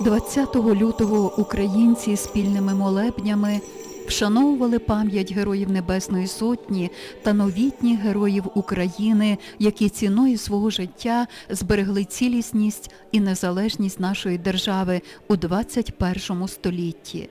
20 лютого українці спільними молебнями вшановували пам'ять героїв Небесної Сотні та новітніх героїв України, які ціною свого життя зберегли цілісність і незалежність нашої держави у 21 столітті.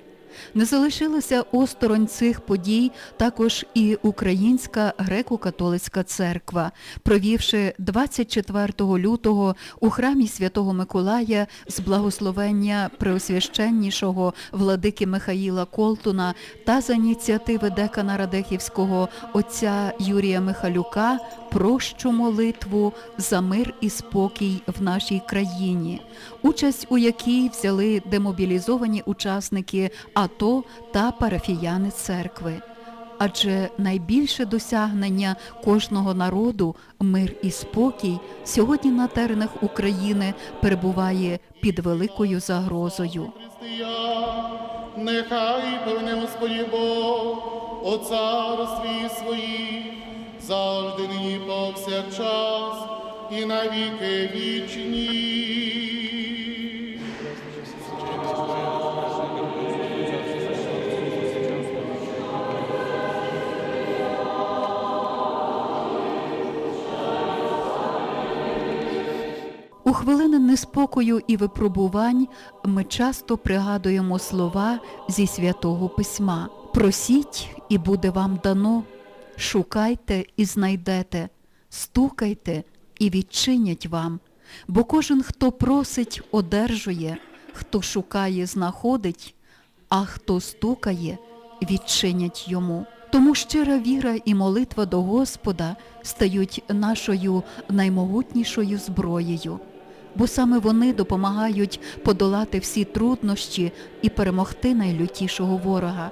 Не залишилася осторонь цих подій також і Українська греко-католицька церква, провівши 24 лютого у храмі Святого Миколая з благословення Преосвященнішого владики Михаїла Колтуна та за ініціативи декана Радехівського отця Юрія Михалюка прощу молитву за мир і спокій в нашій країні, участь у якій взяли демобілізовані учасники АТО та парафіяни церкви. Адже найбільше досягнення кожного народу, мир і спокій, сьогодні на теренах України перебуває під великою загрозою. Нехай певне Господі Бог о царстві своїм, завжди нині повсякчас і навіки вічні. У хвилини неспокою і випробувань ми часто пригадуємо слова зі святого письма: просіть, і буде вам дано, шукайте і знайдете, стукайте і відчинять вам. Бо кожен, хто просить, одержує, хто шукає, знаходить, а хто стукає, відчинять йому. Тому щира віра і молитва до Господа стають нашою наймогутнішою зброєю, бо саме вони допомагають подолати всі труднощі і перемогти найлютішого ворога.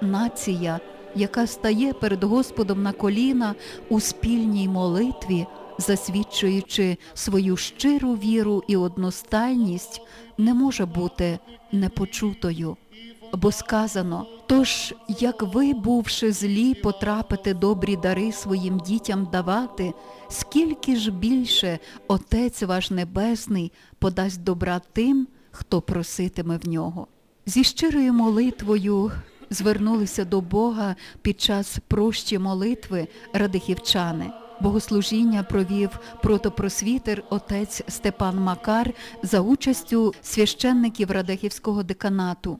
Нація, яка стає перед Господом на коліна у спільній молитві, засвідчуючи свою щиру віру і одностайність, не може бути непочутою. Бо сказано, тож, як ви, бувши злі, потрапите добрі дари своїм дітям давати, скільки ж більше Отець ваш Небесний подасть добра тим, хто проситиме в нього. Зі щирою молитвою звернулися до Бога під час прощі молитви радихівчани. Богослужіння провів протопросвітер отець Степан Макар за участю священників Радехівського деканату.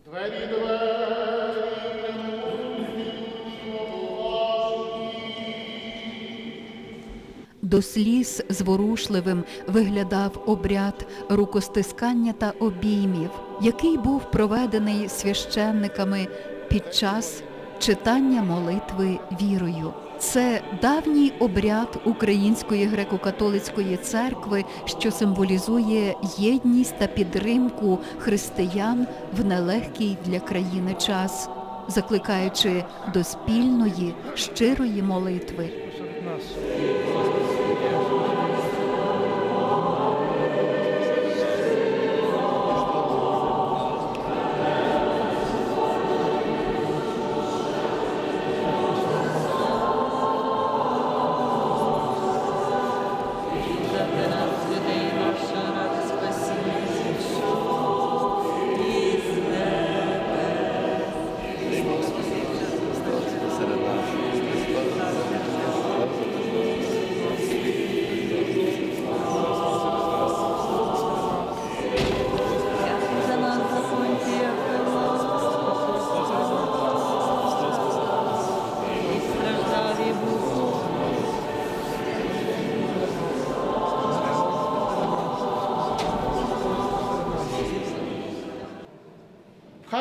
До сліз зворушливим виглядав обряд рукостискання та обіймів, який був проведений священниками під час читання молитви вірою. Це давній обряд Української греко-католицької церкви, що символізує єдність та підтримку християн в нелегкий для країни час, закликаючи до спільної щирої молитви.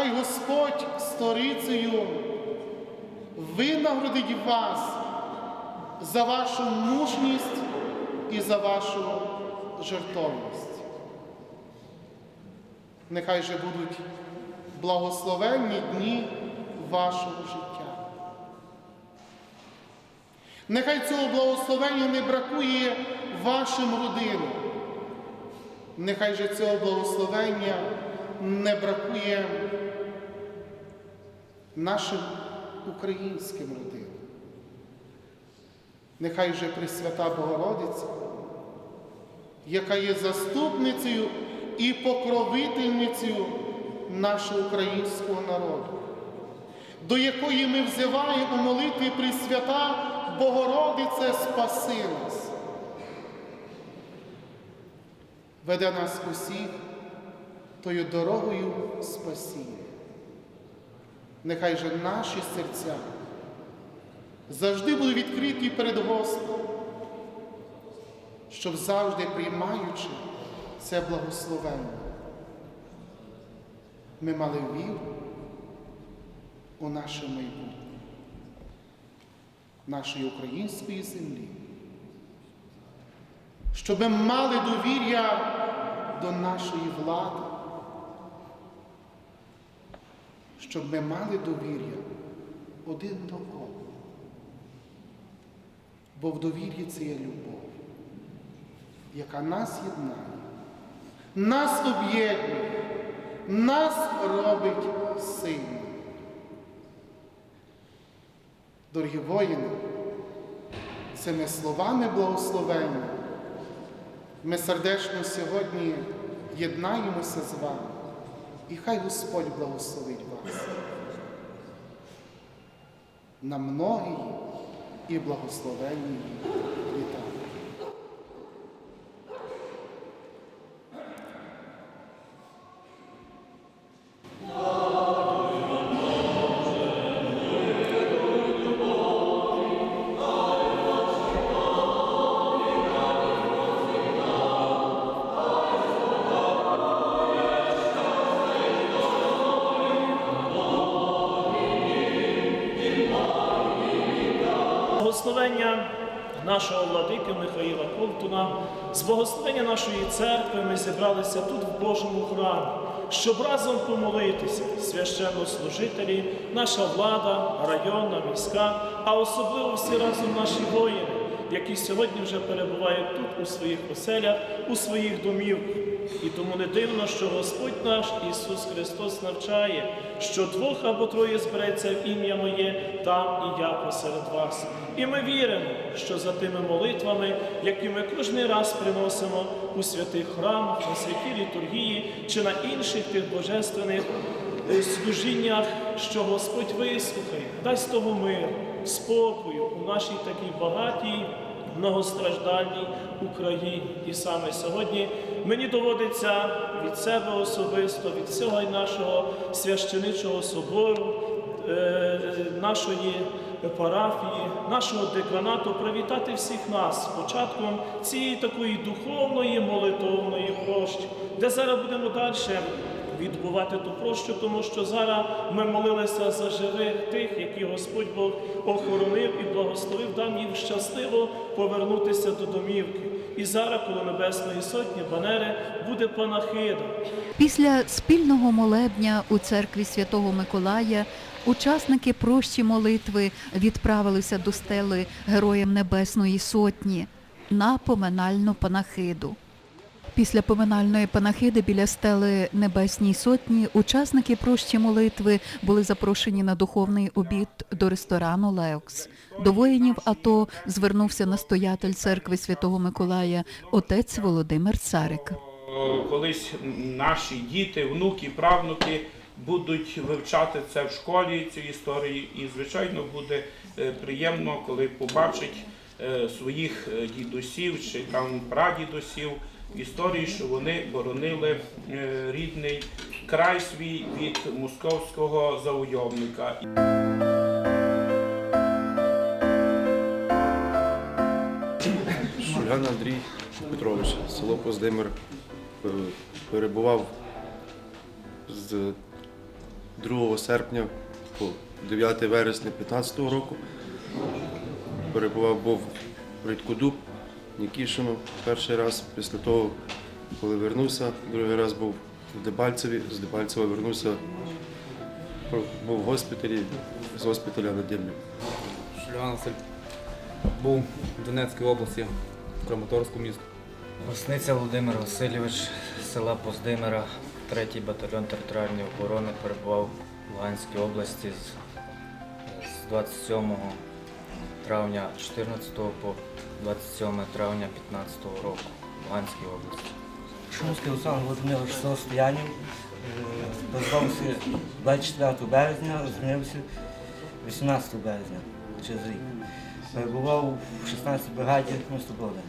Хай Господь сторицею винагородить вас за вашу мужність і за вашу жертовність. Нехай же будуть благословенні дні вашого життя. Нехай цього благословення не бракує вашим родинам. Нехай же цього благословення не бракує нашим українським родинам. Нехай же Пресвята Богородиця, яка є заступницею і покровительницею нашого українського народу, до якої ми взиваємо у молитві Пресвята Богородице, спаси нас. Веде нас усіх тою дорогою спасіння. Нехай же наші серця завжди будуть відкриті перед Господом, щоб завжди приймаючи це благословення, ми мали віру у наше майбутнє, нашої української землі, щоб ми мали довір'я до нашої влади, щоб ми мали довір'я один до одного. Бо в довір'ї це є любов, яка нас єднає, нас об'єднує, нас робить сильними. Дорогі воїни, цими словами благословення ми сердечно сьогодні єднаємося з вами. І хай Господь благословить вас. На многії і благословенні нашого владики Михаїла Ковтуна, з благословення нашої церкви ми зібралися тут в Божому храмі, щоб разом помолитися, священнослужителі, наша влада, районна, міська, а особливо всі разом наші воїни, які сьогодні вже перебувають тут у своїх оселях, у своїх домівках. І тому не дивно, що Господь наш Ісус Христос навчає, що двох або троє збереться в ім'я моє, там і я посеред вас. І ми віримо, що за тими молитвами, які ми кожен раз приносимо у святих храмах, на святій літургії чи на інших тих божественних е, служіннях, що Господь вислухає, дасть того миру, спокою у нашій такій багатій многостраждальній Україні. І саме сьогодні мені доводиться від себе особисто, від всього й нашого священичого собору, е, нашої парафії, нашого деканату привітати всіх нас початком цієї такої духовної молитовної прощі, де зараз будемо далі відбувати ту прощу, тому що зараз ми молилися за живих тих, які Господь Бог охоронив і благословив, дам їм щасливо повернутися до домівки. І зараз, коло Небесної Сотні, Банери, буде панахида. Після спільного молебня у церкві Святого Миколая учасники прощі молитви відправилися до стели Героям Небесної Сотні на поминальну панахиду. Після поминальної панахиди біля стели Небесній Сотні учасники прощі молитви були запрошені на духовний обід до ресторану Леокс. До воїнів АТО звернувся настоятель церкви Святого Миколая отець Володимир Царик. Колись наші діти, внуки, правнуки будуть вивчати це в школі, ці історії, і звичайно буде е, приємно, коли побачать е, своїх е, дідусів чи там прадідусів історії, що вони боронили рідний край свій від московського завойовника. Шулян Андрій Петрович, село Поздимир. Перебував з 2 серпня по 9 вересня 2015 року. Перебував був в Рідкодуб, Нікішину перший раз. Після того, коли вернувся, другий раз був в Дебальцеві, з Дебальцева вернувся, був в госпіталі, з госпіталя на Дімлі. Шульган Василь був в Донецькій області, в Краматорську місто. Росниця Володимир Васильович, села Поздимира, 3-й батальйон територіальної оборони, перебував в Луганській області з, з 27 травня 14 по 27 травня 15 року в Луганській області. Шумський Олександр Володимирович село Стоянів. Дозвався 24 березня, змінився 18 березня через рік. Перебував в 16 бригаді місто Броди.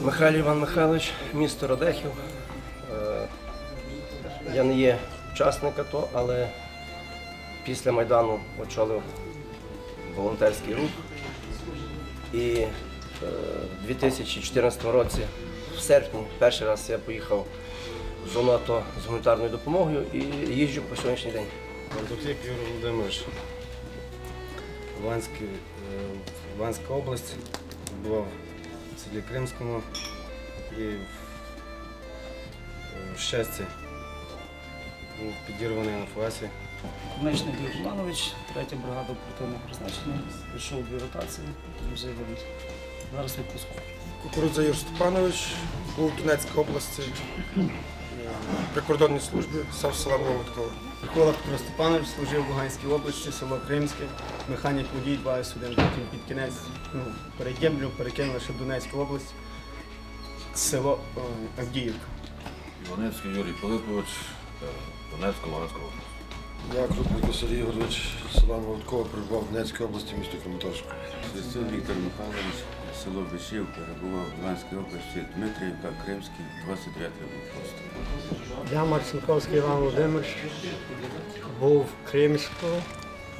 Михайло Іван Михайлович, місто Радехів. Я не є учасник АТО, але після Майдану очолив волонтерський рух. І е, в 2014 році, в серпні, перший раз я поїхав в зону АТО з гуманітарною допомогою і їжджу по сьогоднішній день. Бандуклік Юрій Володимирович. Е, Луганська область. Бував в селі Кримському і в, е, в щасті. Був підірваний на фуасі. Конечний Юрій Романович, третя бригада оперативного призначення. Прийшов дві ротації, потім заявив. Зараз відпуску. Кукурудза Юр Степанович, був в Донецькій області, е, при кордонній службі, сам села Молоткова. Микола Петро Степанович служив в Луганській області, село Кримське, механік водій 21, потім під кінець ну, передємлю, перекинули ще в Донецьку область, село е, Авдіївка. Іванецький Юрій Пилипович, Донецька, Луганська область. Я Крупник Сергій Ігорович, села Молоткова, прибував в Донецькій області, місто Краматорськ. Свистун Віктор Михайлович, село Бешів, перебував в Луганській області, Дмитріївка, Кримський, 29 пост. Я Марцинковський Іван Володимирович, був Кримського,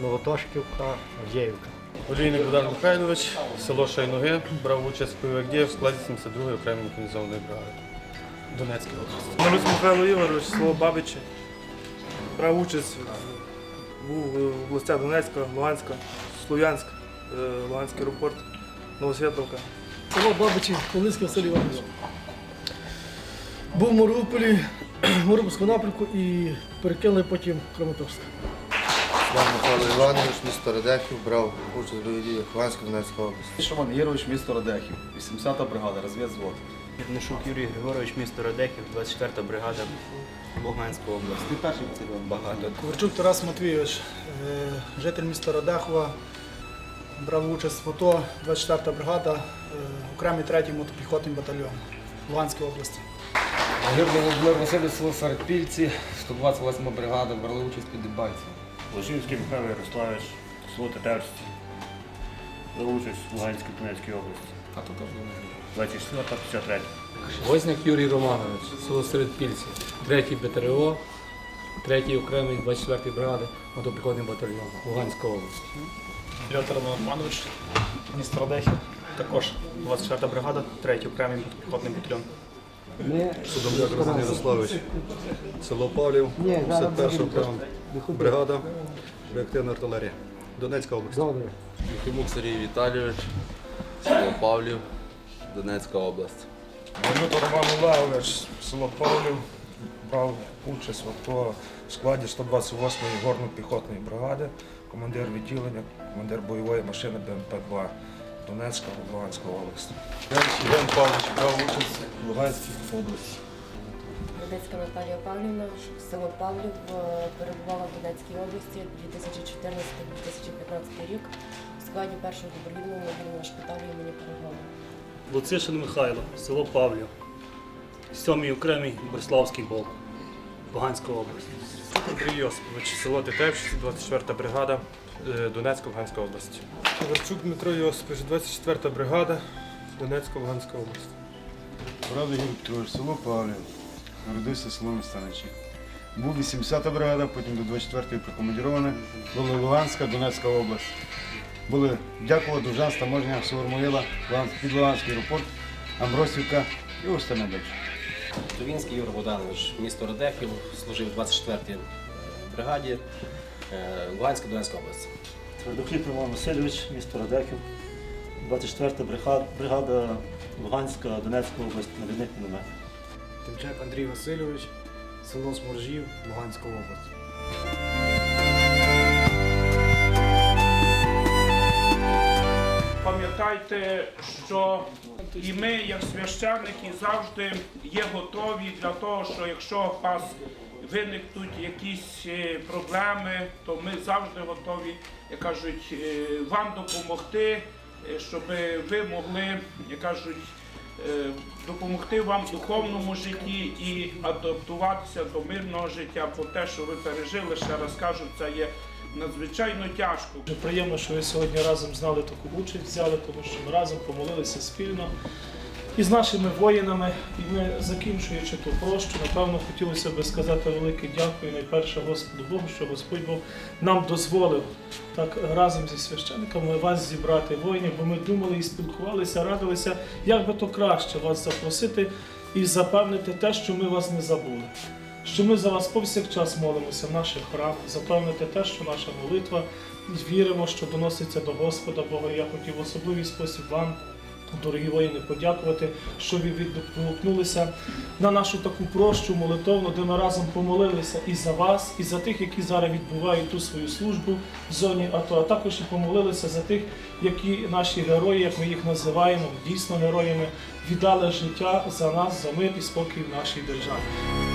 Новотошківка, Авдіївка. Олійник Богдан Михайлович, село Шайноги, брав участь в ПВГ в складі 72-ї окремої механізованої бригади. Донецької області. Малюк Михайло Ігорович, село Бабичі. Брав участь, був в областях Донецька, Луганська, Слов'янськ, е, Луганський аеропорт, Новосвітловка. Село Бабичі, Хмельницький Василь Іванович. Був в Маріуполі, Маріупольському напрямку і перекинули потім в Краматорськ. Іван Михайло Іванович, місто Радехів, брав участь в бойовій діях Луганська, Донецька область. Шаман Гірович, місто Радехів, 80-та бригада, розвідзвод. Підношук Юрій Григорович, місто Радехів, 24 бригада Луганська область. Ти перший багато. Ковальчук Тарас Матвійович, е, житель міста Радехова, брав участь в АТО, 24-та бригада, е, окремий третій мотопіхотний батальйон Луганської області. Володимир Васильович, село Середпільці, 128 бригада, брали участь під Дебальцем. Лошинський Михайло Ярославович, село Тетерське. Брав участь в Луганській Донецькій області. А то кажу, 24 53 Возняк Юрій Романович, село Середпільці, 3 БТРО, 3 окремий 24 бригади, мотопіхотний батальйон, Луганська область. Петр Романович, місто Радехів, також 24-та бригада, 3 окремий піхотний батальйон. Судомляк Роман Ярославович, село Павлів, 51 окрема бригада, реактивна артилерія. Донецька область. Єфимук Сергій Віталійович, село Павлів, Донецька область. Малюта Роман Олегович, село Павлів, брав участь в АТО в складі 128-ї горно-піхотної бригади, командир відділення, командир бойової машини БМП-2 Донецька, Луганська область. Іван Павлович брав участь в Луганській області. Донецька Наталія Павлівна, село Павлів, е, перебувала в Донецькій області 2014-2015 рік складі першого добровільного мобільного шпиталю імені Переглава. Луцишин Михайло, село Павлів, 7 окремий Бориславський полк, Луганська область. Андрій Йосипович, село Тетевщиці, 24 бригада, Донецька, Луганська область. Верчук Дмитро Йосипович, 24 бригада, Донецька, Луганська область. Правда, Юрій Петрович, село Павлів. Народився село Станичі. Був 80-та бригада, потім до 24-ї прикомандірована. Була Луганська, Донецька область. Були Дякова, Дужан, Таможня, Сувермоїла, під Луганський аеропорт, Амбросівка і остальне далі. Тувінський Юрій Богданович, місто Радехів, служив в 24-й бригаді, е, Луганська, Донецька область. Твердохліб Роман Васильович, місто Радехів, 24-та бригада Луганська, Донецька область, навідник міномет. Тимчак Андрій Васильович, село Сморжів, Луганська область. Пам'ятайте, що і ми, як священники, завжди є готові для того, що якщо у вас виникнуть якісь е, проблеми, то ми завжди готові, як кажуть, е, вам допомогти, е, щоб ви могли, як кажуть, допомогти вам в духовному житті і адаптуватися до мирного життя. Бо те, що ви пережили, ще раз кажу, це є надзвичайно тяжко. Приємно, що ви сьогодні разом знали таку участь, взяли, тому що ми разом помолилися спільно із нашими воїнами. І ми, закінчуючи ту прощу, напевно, хотілося би сказати велике дякую найперше Господу Богу, що Господь Бог нам дозволив так разом зі священниками вас зібрати воїнів, бо ми думали і спілкувалися, радилися, як би то краще вас запросити і запевнити те, що ми вас не забули. Що ми за вас повсякчас молимося в наших храмах, запевнити те, що наша молитва віримо, що доноситься до Господа Бога. Я хотів в особливий спосіб вам, дорогі воїни, подякувати, що ви відгукнулися на нашу таку прощу молитовну, де ми разом помолилися і за вас, і за тих, які зараз відбувають ту свою службу в зоні АТО, а також і помолилися за тих, які наші герої, як ми їх називаємо, дійсно героями, віддали життя за нас, за мир і спокій в нашій державі.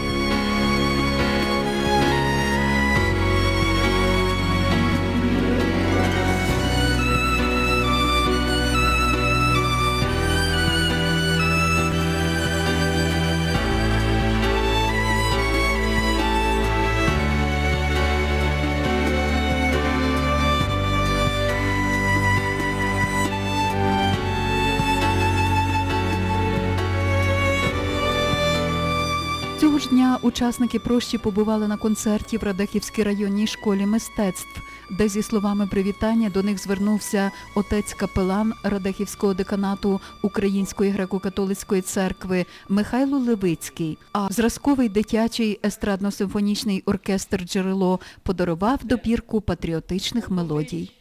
Учасники прощі побували на концерті в Радехівській районній школі мистецтв, де зі словами привітання до них звернувся отець капелан Радехівського деканату Української греко-католицької церкви Михайло Левицький. А зразковий дитячий естрадно-симфонічний оркестр Джерело подарував добірку патріотичних мелодій.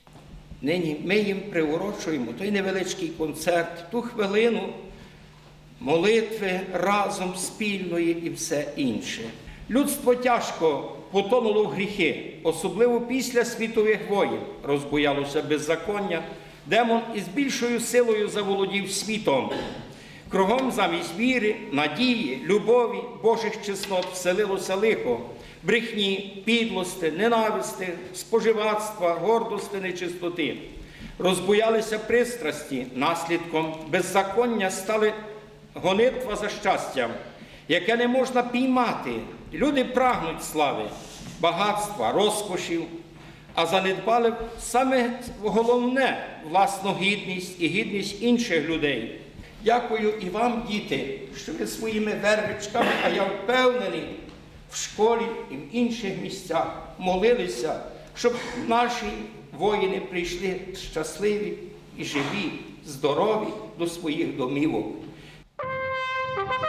Нині ми їм приурочуємо той невеличкий концерт, ту хвилину молитви разом спільної і все інше. Людство тяжко потонуло в гріхи, особливо після світових воїн розбоялося беззаконня, демон із більшою силою заволодів світом. Кругом замість віри, надії, любові, Божих чеснот вселилося лихо, брехні, підлости, ненависти, споживацтва, гордости, нечистоти. Розбоялися пристрасті, наслідком беззаконня стали гонитва за щастям, яке не можна піймати. Люди прагнуть слави, багатства, розкошів, а занедбали саме головне власну гідність і гідність інших людей. Дякую і вам, діти, що ви своїми вервичками, а я впевнений, в школі і в інших місцях молилися, щоб наші воїни прийшли щасливі і живі, здорові до своїх домівок. Thank you.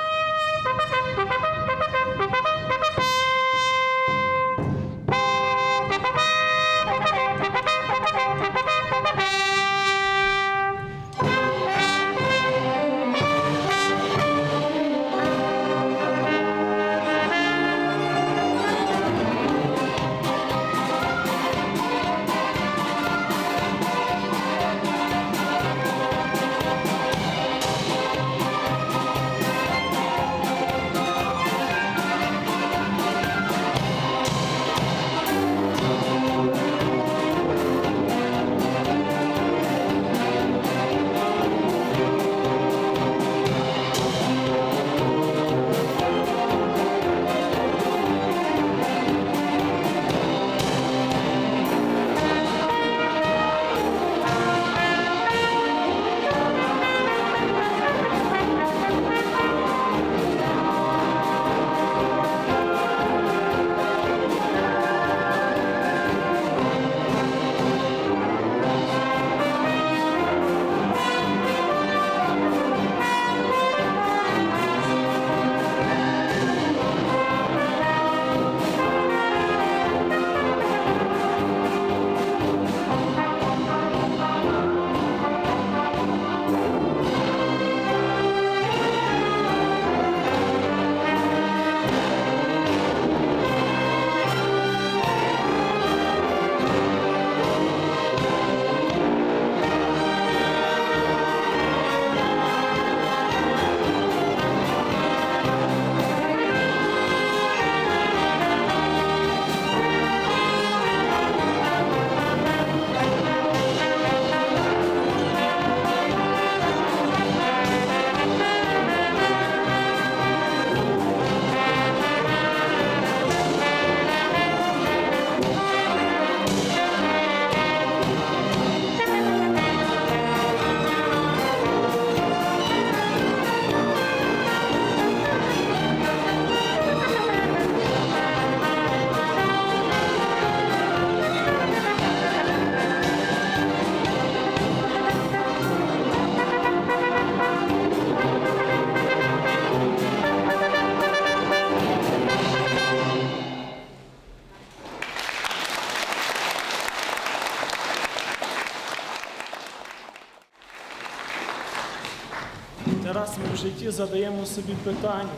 Ми в житті задаємо собі питання,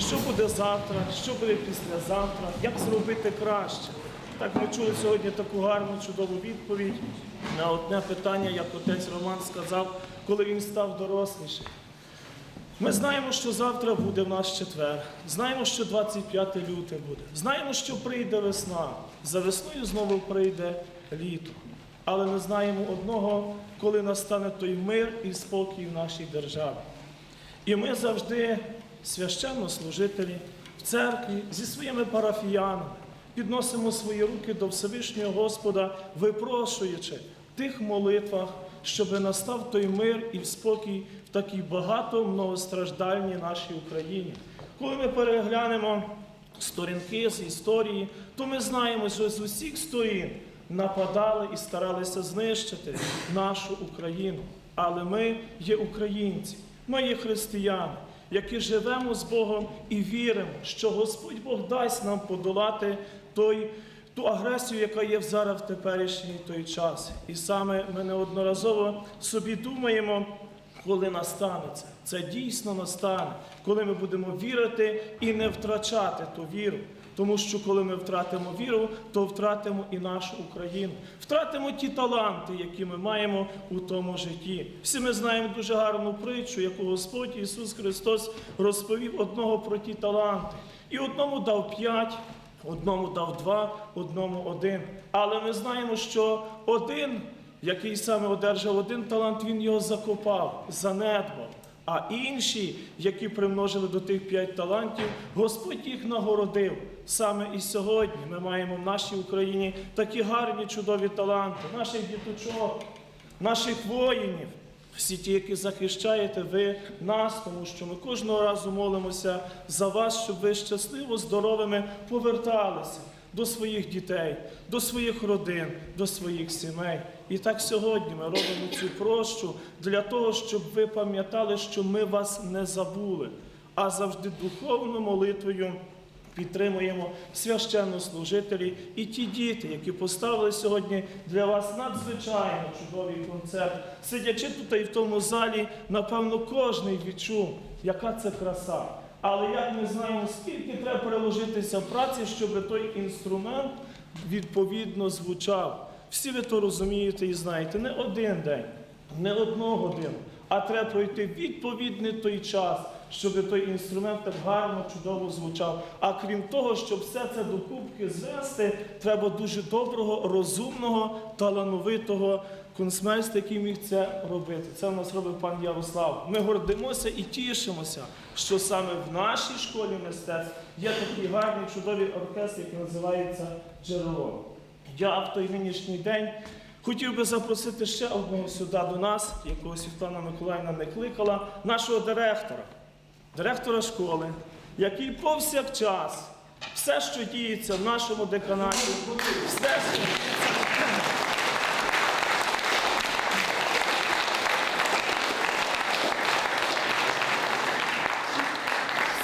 що буде завтра, що буде післязавтра, як зробити краще. Так ми чули сьогодні таку гарну, чудову відповідь на одне питання, як отець Роман сказав, коли він став дорослішим. Ми знаємо, що завтра буде в нас четвер. Знаємо, що 25 люте буде. Знаємо, що прийде весна. За весною знову прийде літо. Але не знаємо одного, коли настане той мир і спокій в нашій державі. І ми завжди, священнослужителі, в церкві зі своїми парафіянами підносимо свої руки до Всевишнього Господа, випрошуючи в тих молитвах, щоб настав той мир і спокій в такій багато многостраждальній нашій Україні. Коли ми переглянемо сторінки з історії, то ми знаємо, що з усіх сторін нападали і старалися знищити нашу Україну. Але ми є українці, ми є християни, які живемо з Богом і віримо, що Господь Бог дасть нам подолати той, ту агресію, яка є зараз в теперішній той час. І саме ми неодноразово собі думаємо, коли настане це. Це дійсно настане, коли ми будемо вірити і не втрачати ту віру. Тому що коли ми втратимо віру, то втратимо і нашу Україну, втратимо ті таланти, які ми маємо у тому житті. Всі ми знаємо дуже гарну притчу, яку Господь Ісус Христос розповів одного про ті таланти. І одному дав п'ять, одному дав два, одному один. Але ми знаємо, що один, який саме одержав один талант, він його закопав, занедбав. А інші, які примножили до тих п'ять талантів, Господь їх нагородив. Саме і сьогодні ми маємо в нашій Україні такі гарні, чудові таланти, наших діточок, наших воїнів. Всі ті, які захищаєте ви нас, тому що ми кожного разу молимося за вас, щоб ви щасливо, здоровими поверталися до своїх дітей, до своїх родин, до своїх сімей. І так сьогодні ми робимо цю прощу для того, щоб ви пам'ятали, що ми вас не забули, а завжди духовною молитвою. Підтримуємо священнослужителі і ті діти, які поставили сьогодні для вас надзвичайно чудовий концерт. Сидячи тут і в тому залі, напевно, кожен відчув, яка це краса. Але як ми знаємо, скільки треба приложитися праці, щоб той інструмент відповідно звучав. Всі ви то розумієте і знаєте, не один день, не одну годину, а треба пройти відповідний той час, щоб той інструмент так гарно, чудово звучав. А крім того, щоб все це докупки звести, треба дуже доброго, розумного, талановитого концмейста, який міг це робити. Це в нас робить пан Ярослав. Ми гордимося і тішимося, що саме в нашій школі мистецтв є такий гарний, чудовий оркестр, який називається Джерело. Я в той нинішній день хотів би запросити ще одного сюди до нас, якого Світлана Миколаївна не кликала, нашого директора, директора школи, який повсякчас все, що діється в нашому деканаті, все, що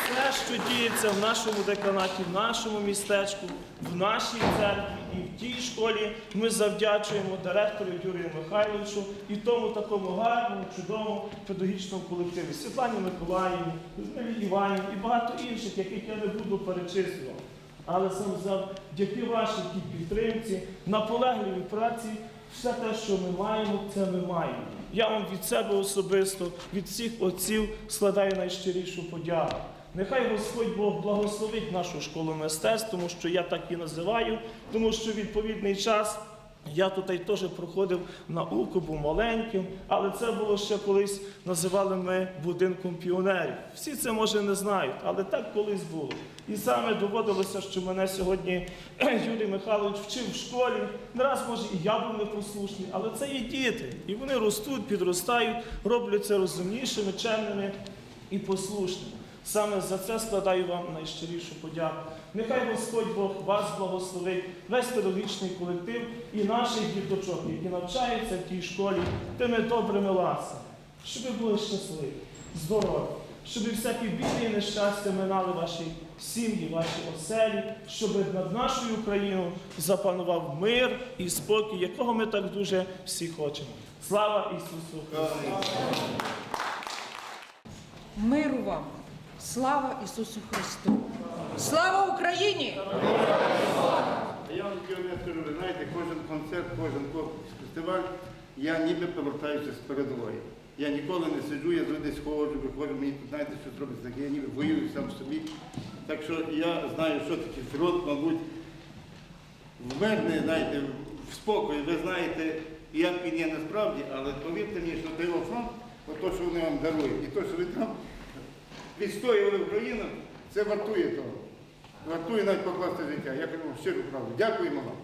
Все, що діється в нашому деканаті, в нашому містечку, в нашій церкві і в тій школі, ми завдячуємо директору Юрію Михайловичу і тому такому гарному, чудовому педагогічному колективі Світлані Миколаївні, Людмилі Іванівні і багато інших, яких я не буду перечислювати. Але саме завдяки вашій підтримці, наполегливій праці, все те, що ми маємо, це ми маємо. Я вам від себе особисто, від всіх отців складаю найщирішу подяку. Нехай Господь Бог благословить нашу школу мистецтв, тому що я так і називаю, тому що відповідний час я тут теж проходив науку, був маленьким, але це було ще колись називали ми будинком піонерів. Всі це може не знають, але так колись було. І саме доводилося, що мене сьогодні Юрій Михайлович вчив в школі. Не раз, може, і я був непослушний, але це є діти. І вони ростуть, підростають, роблять це розумнішими, чемними і послушними. Саме за це складаю вам найщирішу подяку. Нехай Господь Бог вас благословить, весь педагогічний колектив і наших діточок, які навчаються в тій школі, тими добрими ласками, щоб ви були щасливі, здорові, щоб всякі біди і нещастя минали ваші сім'ї, ваші оселі, щоб над нашою Україною запанував мир і спокій, якого ми так дуже всі хочемо. Слава Ісусу Христу! миру вам. Слава Ісусу Христу! Слава Україні! Я вам скажу, ви знаєте, кожен концерт, кожен фестиваль, я ніби повертаюся з передової. Я ніколи не сиджу, я десь ходжу, виходжу, мені тут знаєте, що зробиться таке, я ніби воюю сам собі. Так що я знаю, що таке фронт, мабуть, в мирне, знаєте, в спокої. Ви знаєте, як він є насправді, але повірте мені, що той фронт, то, що вони вам дарують, і то, що ви там відстоювали Україну, це вартує того. Вартує навіть покласти життя. Я кажу щиро правду. Дякуємо вам.